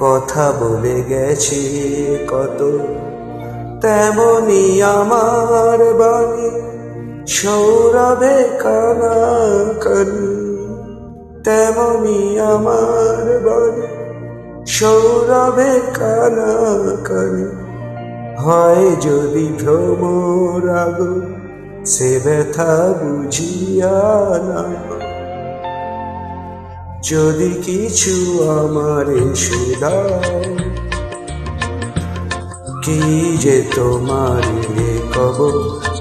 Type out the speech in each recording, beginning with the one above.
কথা বলে গেছে কত, তেমনি আমার বাণী সৌরভে কানা কানি। তেমনি আমার বাণী সৌরভে কানা কানি। হয় যদি ভ্রমরাগ সে ব্যথা বুঝিয়া না যদি কিছু আমারে সুদাও কি যে তোমার কব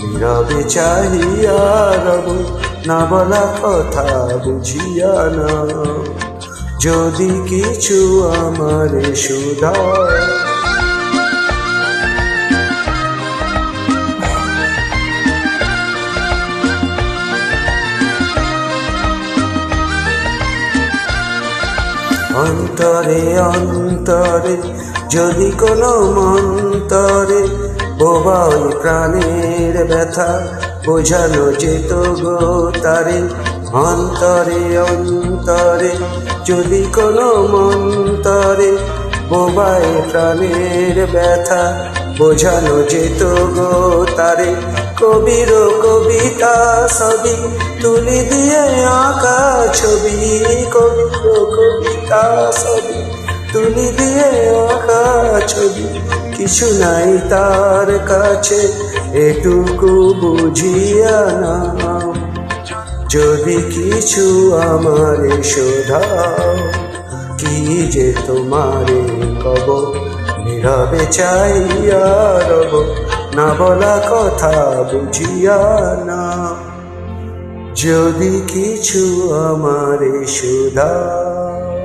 নীরবে চাহিয়া রব, না বলা কথা বুঝিয়া না যদি কিছু আমার সুদাও অন্তরে অন্তরে, যদি কোনো মন্তরে বোবা ওই প্রাণের ব্যথা বোঝানো যেত গো তারে, অন্তরে অন্তরে, যদি কোনো মন্তরে বোবাই প্রাণের ব্যথা বোঝানো যেত গো তারে কবির কবিতা সবই তুলি দিয়ে আঁকা ছবি, কবির কবিতা সবই তুলি দিয়ে আঁকা ছবি। কিছু নাই তার কাছে, এটুকু বুঝিয়া না যদি কিছু আমারে শোধাও, কি যে তোমারে কব? নীরবে চাইয়া রব। না বলা কথা বুঝিয়া না। যদি কিছু আমারে শোধাও